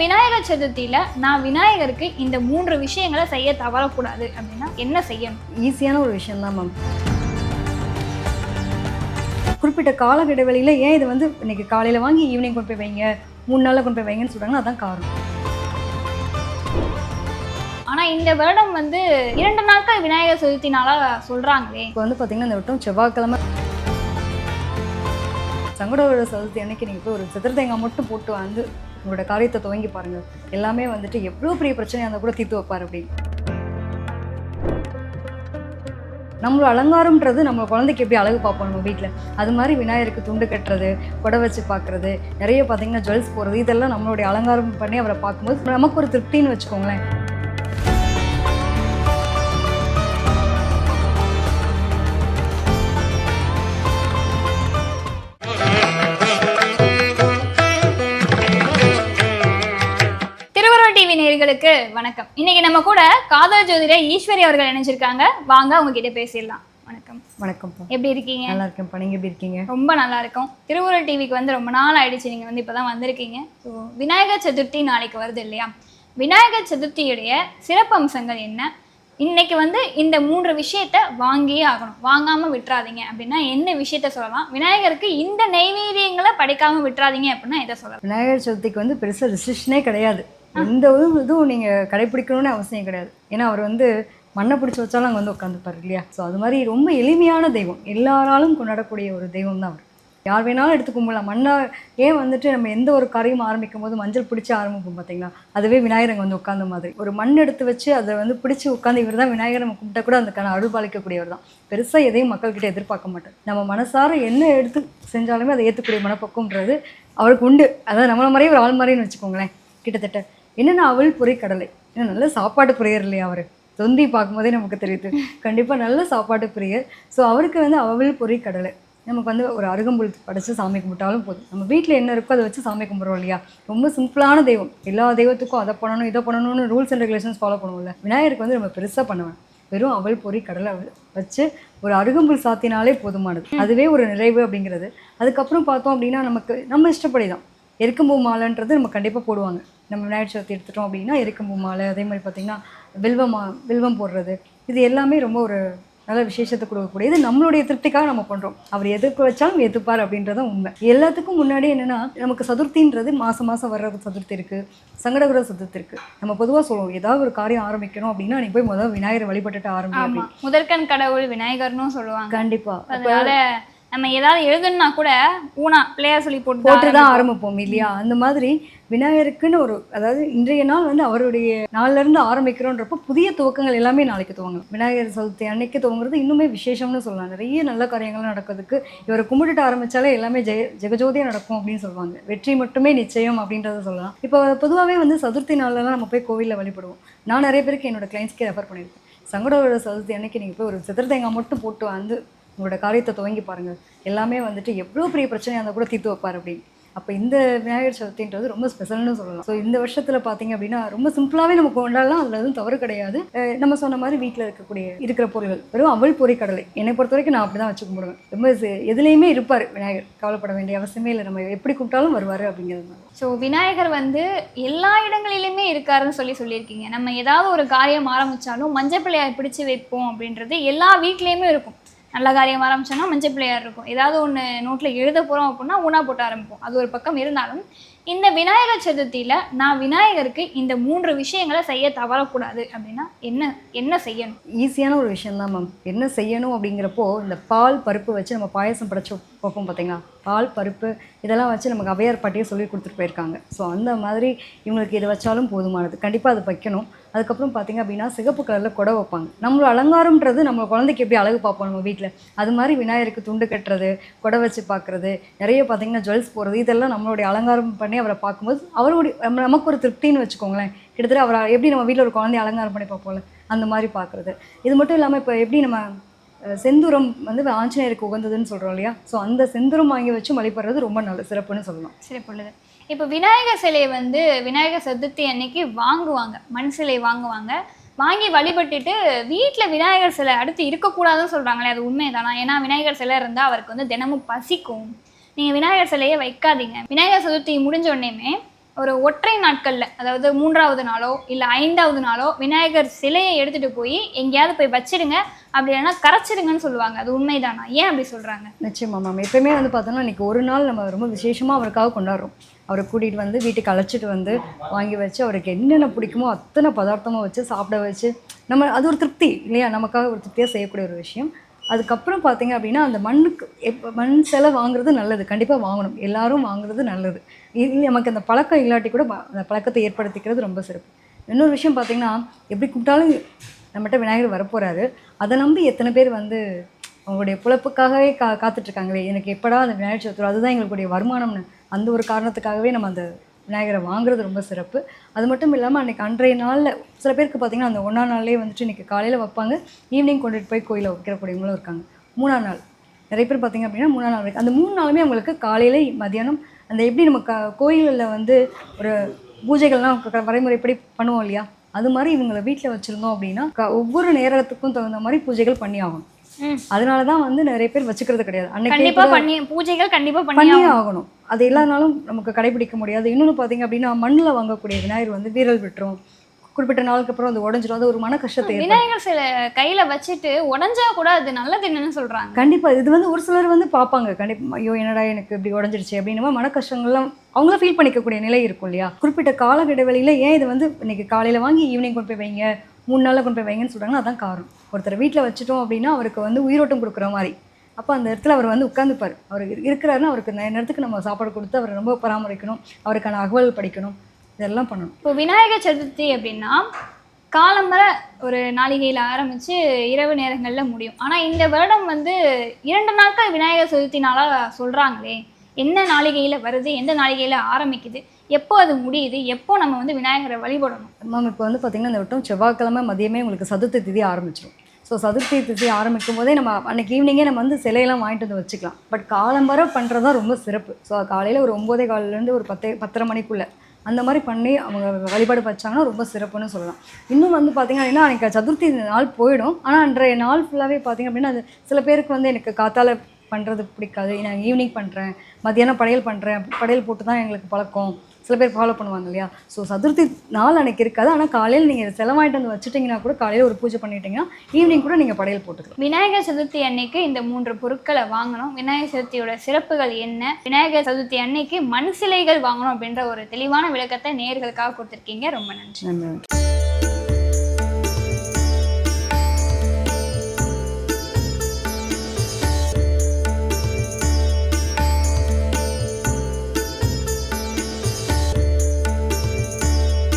விநாயகர் சதுர்த்தியில நான் விநாயகருக்கு இந்த மூன்று விஷயங்களை செய்ய தவறக்கூடாது அப்படின்னா என்ன செய்யணும்? ஈஸியான ஒரு விஷயம் தான் மேம். குறிப்பிட்ட கால இடைவெளியில் ஏன் இது வந்து இன்னைக்கு காலையில் வாங்கி ஈவினிங் கொண்டு போய் வைங்க மூணு நாளில் கொண்டு போய் வைங்கன்னு சொல்கிறாங்கன்னா அதான் காரணம். ஆனா இந்த வருடம் வந்து இரண்டு நாட்கள் விநாயகர் சதுர்த்தினால சொல்றாங்களே. இப்போ வந்து பார்த்தீங்கன்னா இந்த வட்டம் செவ்வாய்க்கிழமை. சங்கடோட சதுர்த்தி அன்னைக்கு நீங்கள் போய் ஒரு சித்திர தேங்காய் மட்டும் போட்டு வந்து உங்களோட காரியத்தை துவங்கி பாருங்கள் எல்லாமே வந்துட்டு எவ்வளோ பெரிய பிரச்சனையாக இருந்தால் கூட தீர்த்து வைப்பார் அப்படின்னு நம்மளோட அலங்காரம்ன்றது நம்ம குழந்தைக்கு எப்படி அழகு பார்ப்போம் நம்ம வீட்டில் அது மாதிரி விநாயகருக்கு துண்டு கட்டுறது கொடை வச்சு பார்க்குறது நிறைய பார்த்தீங்கன்னா ஜுவல்ஸ் போடுறது இதெல்லாம் நம்மளுடைய அலங்காரம் பண்ணி அவரை பார்க்கும்போது நமக்கு ஒரு திருப்தின்னு வச்சுக்கோங்களேன். நேயர்களுக்கு வணக்கம். இன்னைக்கு நம்ம கூட காதல் ஜோதிடர் ஈஸ்வரி அவர்கள் இணைஞ்சிருக்காங்க. வாங்க அவங்க கிட்ட பேசிடலாம். வணக்கம். வணக்கம்ப்பா. எப்படி இருக்கீங்க? நல்லா இருக்கேன்ப்பா நீங்கள் எப்படி இருக்கீங்க? ரொம்ப நல்லா இருக்கும் திருவுருள் டிவிக்கு வந்து ரொம்ப நாள் ஆயிடுச்சு. நீங்கள் வந்து இப்போ தான் வந்திருக்கீங்க. ஸோ விநாயகர் சதுர்த்தி நாளைக்கு வருது இல்லையா? விநாயகர் சதுர்த்தியுடைய சிறப்பம்சங்கள் என்ன? இன்னைக்கு வந்து இந்த மூன்று விஷயத்த வாங்கியே ஆகணும். வாங்காமல் விட்டுறாதீங்க அப்படின்னா என்ன விஷயத்த சொல்லலாம்? விநாயகருக்கு இந்த நெய்வேதியங்களை படைக்காமல் விட்டுறாதீங்க அப்படின்னா எதை சொல்லலாம்? விநாயகர் சதுர்த்திக்கு வந்து பெருசாக ரெஸ்ட்ரிக்ஷனே கிடையாது. எந்த ஒரு இதுவும் நீங்கள் கடைப்பிடிக்கணும்னு அவசியம் கிடையாது. ஏன்னா அவர் வந்து மண்ணை பிடிச்சி வச்சாலும் அங்கே வந்து உட்காந்துப்பார் இல்லையா? ஸோ அது மாதிரி ரொம்ப எளிமையான தெய்வம். எல்லாராலும் கொண்டாடக்கூடிய ஒரு தெய்வம் தான் அவர். யார் வேணாலும் எடுத்து கும்பிடலாம். மண்ணை ஏன் வந்துட்டு நம்ம எந்த ஒரு காரியம் ஆரம்பிக்கும் போது மஞ்சள் பிடிச்சி ஆரம்பிப்போம் பார்த்தீங்களா? அதுவே விநாயகர் அங்கே வந்து உட்காந்த மாதிரி. ஒரு மண் எடுத்து வச்சு அதை வந்து பிடிச்சி உட்காந்து இவர் தான் விநாயகர் நம்ம கும்பிட்டா கூட அதுக்கான அருள்பாலிக்கக்கூடியவர் தான். பெருசாக எதையும் மக்கள்கிட்ட எதிர்பார்க்க மாட்டார். நம்ம மனசார என்ன எடுத்து செஞ்சாலுமே அதை ஏற்றக்கூடிய மனப்பக்குவன்றது அவருக்கு உண்டு. அதாவது நம்மளை மாதிரியே ஒரு ஆள் மாதிரின்னு வச்சுக்கோங்களேன். கிட்டத்தட்ட. என்னென்ன அவள் புரை கடலை ஏன்னா நல்ல சாப்பாடு பிரியர் இல்லையா அவர்? தொந்தி பார்க்கும்போதே நமக்கு தெரியுது. கண்டிப்பாக நல்ல சாப்பாட்டு புரியர். ஸோ அவருக்கு வந்து அவள் பொறி கடலை நமக்கு வந்து ஒரு அருகம்புல் படைச்சு சாமி கும்பிட்டாலும் போதும். நம்ம வீட்டில் என்ன இருக்கோ அதை வச்சு சாமி கும்பிட்றோம் இல்லையா? ரொம்ப சிம்பிளான தெய்வம். எல்லா தெய்வத்துக்கும் அதை பண்ணணும் இதை பண்ணணும்னு ரூல்ஸ் அண்ட் ரெகுலேஷன்ஸ் ஃபாலோ பண்ணுவோம்ல. விநாயகருக்கு வந்து நம்ம பெருசாக பண்ணுவேன். வெறும் அவள் பொறி கடலை வச்சு ஒரு அருகம்புல் சாத்தினாலே போதுமானது. அதுவே ஒரு நிறைவு அப்படிங்கிறது. அதுக்கப்புறம் பார்த்தோம் அப்படின்னா நமக்கு நம்ம இஷ்டப்படி தான் எருக்கம்பூ மாலைன்றது நம்ம கண்டிப்பாக போடுவாங்க. நம்ம விநாயகர் சதுர்த்தி எடுத்துட்டோம் அப்படின்னா எருக்கம்பூ மாலை அதே மாதிரி பார்த்திங்கன்னா வில்வம் வில்வம் போடுறது. இது எல்லாமே ரொம்ப ஒரு நல்ல விசேஷத்தை கொடுக்கக்கூடியது நம்மளுடைய திருப்திக்காக நம்ம பண்ணுறோம் அவர் எதுக்கு வச்சாலும் ஏற்றுப்பார் அப்படின்றது உண்மை. எல்லாத்துக்கும் முன்னாடி என்னென்னா நமக்கு சதுர்த்தின்றது மாதம் மாதம் வர்ற சதுர்த்தி இருக்குது சங்கடகுர சதுர்த்தி இருக்குது நம்ம பொதுவாக சொல்லுவோம் ஏதாவது ஒரு காரியம் ஆரம்பிக்கணும் அப்படின்னா நீ போய் முதல்ல விநாயகரை வழிபட்டுட்டு ஆரம்பி ஆமா. முதற்கண் கடவுள் விநாயகர்னும் சொல்லுவாங்க. கண்டிப்பாக அதனால நம்ம ஏதாவது எழுதணும்னா கூட ஊனா பிள்ளையார் சொல்லி போட்டு போட்டு தான் ஆரம்பிப்போம் இல்லையா? அந்த மாதிரி விநாயகருக்குன்னு ஒரு அதாவது இன்றைய நாள் வந்து அவருடைய நாள்ல இருந்து ஆரம்பிக்கிறோன்றப்போ புதிய துவக்கங்கள் எல்லாமே நாளைக்கு துவங்கணும் விநாயகர் சதுர்த்தி அன்னைக்கு துவங்குறது இன்னுமே விசேஷம்னு சொல்லலாம். நிறைய நல்ல காரியங்கள் நடக்கிறதுக்கு இவரை கும்பிட்டுட்டு ஆரம்பிச்சாலே எல்லாமே ஜெய ஜெகஜோதியா நடக்கும் அப்படின்னு சொல்லுவாங்க. வெற்றி மட்டுமே நிச்சயம் அப்படின்றத சொல்லலாம். இப்போ பொதுவாகவே வந்து சதுர்த்தி நாள்லலாம் நம்ம போய் கோவிலில் வழிபடுவோம். நான் நிறைய பேருக்கு என்னோட கிளைண்ட்ஸ்க்கே ரெஃபர் பண்ணியிருக்கேன். சங்கடோட சதுர்த்தி அன்னைக்கு நீங்கள் போய் ஒரு சித்திர தேங்காய் மட்டும் போட்டு வந்து உங்களோட காரியத்தை துவங்கி பாருங்கள் எல்லாமே வந்துட்டு எவ்வளோ பெரிய பிரச்சனையாக இருந்தால் கூட தீர்த்து வைப்பார் அப்படின்னு அப்போ இந்த விநாயகர் சதுர்த்தின்றது ரொம்ப ஸ்பெஷல்னு சொல்லலாம். ஸோ இந்த வருஷத்தில் பார்த்தீங்க அப்படின்னா ரொம்ப சிம்பிளாகவே நம்ம கொண்டாடலாம். அதில் எதுவும் தவறு கிடையாது. நம்ம சொன்ன மாதிரி வீட்டில் இருக்கக்கூடிய இருக்கிற பொருள்கள். வெறும் அவள் பொறி கடலை. என்னை பொறுத்த வரைக்கும் நான் அப்படி தான் வச்சு கும்பிடுவேன். ரொம்ப எதுலேயுமே இருப்பார் விநாயகர். கவலைப்பட வேண்டிய அவசியமே இல்லை. நம்ம எப்படி கூப்பிட்டாலும் வருவார் அப்படிங்கிறது ஸோ விநாயகர் வந்து எல்லா இடங்களிலுமே இருக்காருன்னு சொல்லி சொல்லியிருக்கீங்க. நம்ம ஏதாவது ஒரு காரியம் ஆரம்பிச்சாலும் மஞ்சள் பிள்ளையார் பிடிச்சி வைப்போம் அப்படின்றது எல்லா வீட்லேயுமே இருக்கும். நல்ல காரியம் ஆரம்பிச்சோன்னா மஞ்சள் பிள்ளையார் இருக்கும். ஏதாவது ஒன்று நோட்டில் எழுத போகிறோம் அப்படின்னா ஊனா போட்டு ஆரம்பிப்போம். அது ஒரு பக்கம் இருந்தாலும் இந்த விநாயகர் சதுர்த்தியில் நான் விநாயகருக்கு இந்த மூன்று விஷயங்களை செய்ய தவறக்கூடாது அப்படின்னா என்ன என்ன செய்யணும்? ஈஸியான ஒரு விஷயம் தான் மேம் என்ன செய்யணும் அப்படிங்கிறப்போ இந்த பால் பருப்பு வச்சு நம்ம பாயசம் படைச்சு வைப்போம் பார்த்தீங்களா பால் பருப்பு இதெல்லாம் வச்சு நமக்கு அவையார் பாட்டியே சொல்லி கொடுத்துட்டு போயிருக்காங்க. ஸோ அந்த மாதிரி இவங்களுக்கு இது வச்சாலும் போதுமானது. கண்டிப்பாக அது வைக்கணும். அதுக்கப்புறம் பார்த்திங்க அப்படின்னா சிகப்பு கலரில் கொடை வைப்பாங்க. நம்மளோட அலங்காரம்ன்றது நம்ம குழந்தைக்கு எப்படி அழகு பார்ப்போம் நம்ம வீட்டில் அது மாதிரி விநாயகருக்கு துண்டு கட்டுறது கொடை வச்சு பார்க்குறது நிறைய பார்த்திங்கன்னா ஜுவல்ஸ் போடுறது இதெல்லாம் நம்மளுடைய அலங்காரம் பண்ணி அவரை பார்க்கும்போது அவருடைய நம்ம- நமக்கு ஒரு திருப்தின்னு வச்சுக்கோங்களேன். கிட்டத்தட்ட அவரை எப்படி நம்ம வீட்டில் ஒரு குழந்தைய அலங்காரம் பண்ணி பார்ப்போம்ல அந்த மாதிரி பார்க்குறது. இது மட்டும் இல்லாமல் இப்போ எப்படி நம்ம செந்துரம் வந்து ஆஞ்சநேயருக்கு உகந்ததுன்னு சொல்கிறோம் இல்லையா? ஸோ அந்த செந்துரம் வாங்கி வச்சு வழிபடுறது ரொம்ப நல்ல சிறப்புன்னு சொல்லலாம். சிறப்புள்ளது. இப்போ விநாயகர் சிலையை வந்து விநாயகர் சதுர்த்தி அன்னைக்கு வாங்குவாங்க. மண் சிலை வாங்குவாங்க. வாங்கி வழிபட்டுட்டு வீட்டில் விநாயகர் சிலை அடுத்து இருக்கக்கூடாதுன்னு சொல்கிறாங்களே அது உண்மை தானா ஏன்னா விநாயகர் சிலை இருந்தால் அவருக்கு வந்து தினமும் பசிக்கும். நீங்கள் விநாயகர் சிலையை வைக்காதீங்க. விநாயகர் சதுர்த்தி முடிஞ்ச உடனேமே ஒரு ஒற்றை நாட்களில் அதாவது மூன்றாவது நாளோ இல்லை ஐந்தாவது நாளோ விநாயகர் சிலையை எடுத்துட்டு போய் எங்கேயாவது போய் வச்சிடுங்க அப்படி இல்லைன்னா கரைச்சிடுங்கன்னு சொல்லுவாங்க. அது உண்மைதானா? ஏன் அப்படி சொல்கிறாங்க நிச்சயமா மேம் எப்பயுமே வந்து பார்த்தோம்னா இன்னைக்கு ஒரு நாள் நம்ம ரொம்ப விசேஷமாக அவருக்காக கொண்டாடுறோம். அவரை கூட்டிகிட்டு வந்து வீட்டுக்கு அழைச்சிட்டு வந்து வாங்கி வச்சு அவருக்கு என்னென்ன பிடிக்குமோ அத்தனை பதார்த்தமாக வச்சு சாப்பிட வச்சு நம்ம அது ஒரு திருப்தி இல்லையா? நமக்காக ஒரு திருப்தியாக செய்யக்கூடிய ஒரு விஷயம். அதுக்கப்புறம் பார்த்தீங்க அப்படின்னா அந்த மண்ணுக்கு எப்போ மண் சிலை வாங்குறது நல்லது. கண்டிப்பாக வாங்கணும். எல்லாரும் வாங்குறது நல்லது. நமக்கு அந்த பழக்கம் இல்லாட்டி கூட அந்த பழக்கத்தை ஏற்படுத்திக்கிறது ரொம்ப சிறப்பு. இன்னொரு விஷயம் பார்த்தீங்கன்னா எப்படி கூப்பிட்டாலும் நம்மகிட்ட விநாயகர் வரப்போகிறாரு அதை நம்பி எத்தனை பேர் வந்து அவங்களுடைய பிழப்புக்காகவே கா காத்துட்ருக்காங்களே எனக்கு எப்படா அந்த விநாயகர் சதுர்த்தி அதுதான் எங்களுடைய வருமானம்னு அந்த ஒரு காரணத்துக்காகவே நம்ம அந்த விநாயகரை வாங்குறது ரொம்ப சிறப்பு. அது மட்டும் இல்லாமல் அன்றைக்கி அன்றைய நாளில் சில பேருக்கு பார்த்திங்கன்னா அந்த ஒன்றாம் நாள்லேயே வந்துட்டு இன்றைக்கி காலையில் வைப்பாங்க. ஈவினிங் கொண்டுட்டு போய் கோயிலில் வைக்கிறக்கூடியவங்களும் இருக்காங்க. மூணாம் நாள். நிறைய பேர் பார்த்திங்க அப்படின்னா மூணாம் நாள் இருக்குது அந்த மூணு நாளுமே அவங்களுக்கு காலையில் மதியானம் அந்த எப்படி நம்ம க கோயிலில் வந்து ஒரு பூஜைகள்லாம் வரைமுறைப்படி பண்ணுவோம் இல்லையா? அது மாதிரி இவங்களை வீட்டில் வச்சுருந்தோம் அப்படின்னா க- ஒவ்வொரு நேரத்துக்கும் தகுந்த மாதிரி பூஜைகள் பண்ணி ஆகணும். அதனால தான் வந்து நிறைய பேர் வச்சுக்கிறது கிடையாது. அன்னைக்கு பண்ணி பூஜைகள் கண்டிப்பா பண்ணி பண்ணியே ஆகணும். அது நாளும் நமக்கு கடைபிடிக்க முடியாது. இன்னொன்று பார்த்தீங்க அப்படின்னா மண்ணில் வாங்கக்கூடிய விநாயகர் வந்து வீரல் விட்டுரும். குறிப்பிட்ட நாளுக்கு அப்புறம் அது உடஞ்சிரும். அது ஒரு மன கஷ்டத்தை. விநாயகர் சிலை கையில வச்சுட்டு உடஞ்சா கூட அது நல்லது என்னன்னு சொல்றாங்க. கண்டிப்பா. இது வந்து ஒரு சிலர் வந்து பார்ப்பாங்க கண்டிப்பா ஐயோ என்னடா எனக்கு இப்படி உடஞ்சிருச்சு அப்படின்னு மன கஷ்டங்கள்லாம் அவங்களும் ஃபீல் பண்ணிக்கக்கூடிய நிலை இருக்கும் இல்லையா? குறிப்பிட்ட கால இடைவெளியில ஏன் இது வந்து இன்னைக்கு காலையில வாங்கி ஈவினிங் கொண்டு போய் வைங்க? மூணு நாளில் கொண்டு போய் வைங்கன்னு சொல்கிறாங்கன்னா அதான் காரணம். ஒருத்தர் வீட்டில் வச்சுட்டோம் அப்படின்னா அவருக்கு வந்து உயிரோட்டம் கொடுக்குற மாதிரி. அப்போ அந்த இடத்துல அவர் வந்து உட்காந்துப்பார் அவர் இருக்கிறாருன்னா அவருக்கு நேரத்துக்கு நம்ம சாப்பாடு கொடுத்து அவரை ரொம்ப பராமரிக்கணும் அவருக்கான அகவல் படிக்கணும் இதெல்லாம் பண்ணணும். இப்போ விநாயகர் சதுர்த்தி அப்படின்னா காலம்பர ஒரு நாளிகையில் ஆரம்பித்து இரவு நேரங்களில் முடியும். ஆனால் இந்த வருடம் வந்து இரண்டு நாட்கள் விநாயகர் சதுர்த்தி சொல்கிறாங்களே என்ன நாளிகையில் வருது எந்த நாளிகையில் ஆரம்பிக்குது எப்போ அது முடியுது? எப்போ நம்ம வந்து விநாயகரை வழிபடணும்? மேம் இப்போ வந்து பார்த்திங்கன்னா இந்த விட்டம் செவ்வாய்க்கிழமை மதியமே உங்களுக்கு சதுர்த்தி திதி ஆரம்பிச்சிடும் ஸோ சதுர்த்தி திதி ஆரம்பிக்கும் போதே நம்ம அன்னைக்கு ஈவினிங்கே நம்ம வந்து சிலையெல்லாம் வாங்கிட்டு வந்து வச்சுக்கலாம். பட் காலம்பர பண்ணுறது தான் ரொம்ப சிறப்பு. ஸோ காலையில் ஒரு ஒம்போதே காலிலேருந்து ஒரு பத்தே பத்தரை மணிக்குள்ளே அந்த மாதிரி பண்ணி அவங்க வழிபாடு வச்சாங்கன்னா ரொம்ப சிறப்புன்னு சொல்லலாம். இன்னும் வந்து பார்த்திங்க அப்படின்னா அன்றைக்கி சதுர்த்தி நாள் போயிடும். ஆனால் அன்றைய நாள் ஃபுல்லாகவே பார்த்திங்க அப்படின்னா அது சில பேருக்கு வந்து எனக்கு காத்தால பண்ணுறது பிடிக்காது. நான் ஈவினிங் பண்ணுறேன் மத்தியானம் படையல் பண்ணுறேன் படையல் போட்டு தான் எங்களுக்கு பழக்கம். சில பேர் ஃபாலோ பண்ணுவாங்க இல்லையா? ஸோ சதுர்த்தி நாள் அன்னைக்கு இருக்காது. ஆனால் காலையில் நீங்கள் செலவாயிட்டு வந்து வச்சுட்டிங்கன்னா கூட காலையில் ஒரு பூஜை பண்ணிட்டீங்கன்னா ஈவினிங் கூட நீங்கள் படையல் போட்டுக்கலாம். விநாயகர் சதுர்த்தி அன்னைக்கு இந்த மூன்று பொருட்களை வாங்கணும். விநாயகர் சதுர்த்தியோட சிறப்புகள் என்ன? விநாயகர் சதுர்த்தி அன்னைக்கு மண் சிலைகள் வாங்கணும் அப்படின்ற ஒரு தெளிவான விளக்கத்தை நேர்களுக்காக கொடுத்துருக்கீங்க. ரொம்ப நன்றி. நன்றி.